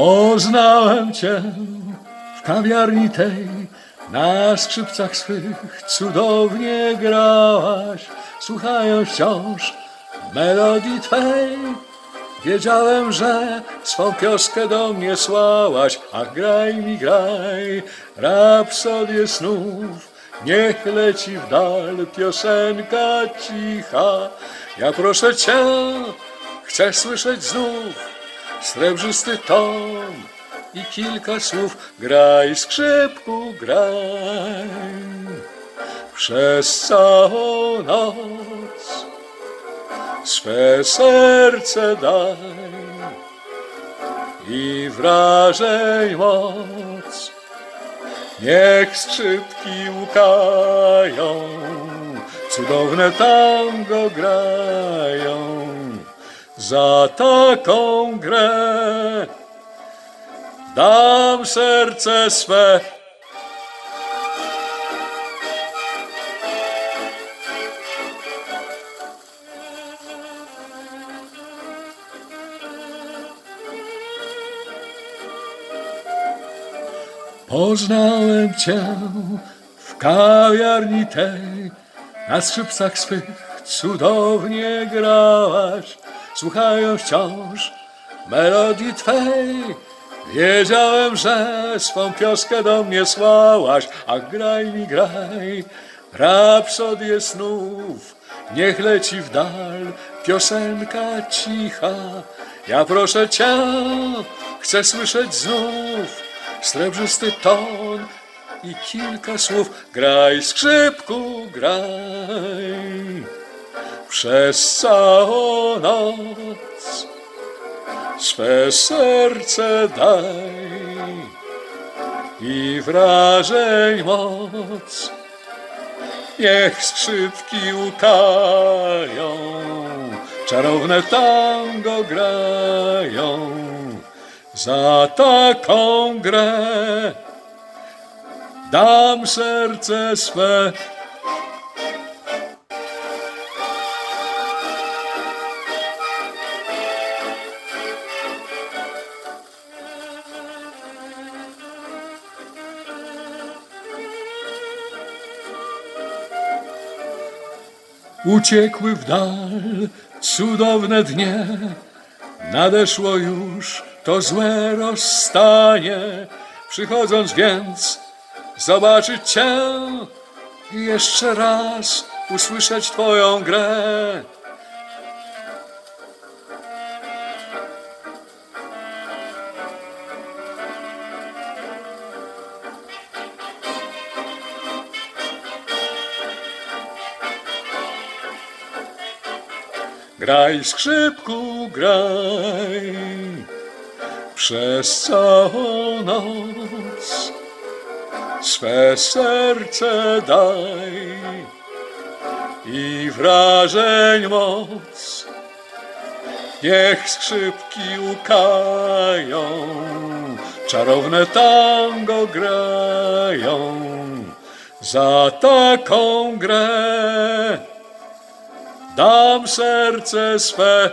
Poznałem cię w kawiarni tej, na skrzypcach swych cudownie grałaś, słuchając wciąż melodii twej. Wiedziałem, że swą pioskę do mnie słałaś, a graj mi graj, rapsodię snów. Niech leci w dal piosenka cicha. Ja proszę cię, chcę słyszeć znów srebrzysty ton i kilka słów. Graj skrzypku, graj przez całą noc. Swe serce daj i wrażeń moc. Niech skrzypki łukają, cudowne tango grają. Za taką grę. Dam serce swe. Poznałem cię w kawiarni tej, na skrzypcach swych cudownie grałaś, słuchając wciąż melodii twej. Wiedziałem, że swą pioskę do mnie słałaś, a graj mi graj, rapsodię snów, niech leci w dal piosenka cicha. Ja proszę cię, chcę słyszeć znów srebrzysty ton i kilka słów. Graj skrzypku, graj przez całą noc. Swe serce daj i wrażeń moc. Niech skrzypki łukają, czarowne tango grają. Za taką grę dam serce swe. Uciekły w dal cudowne dnie, nadeszło już to złe rozstanie. Przychodząc więc zobaczyć Cię i jeszcze raz usłyszeć Twoją grę. Graj skrzypku, graj przez całą noc. Swe serce daj i wrażeń moc. Niech skrzypki łukają, czarowne tango grają. Za taką grę dam serce swe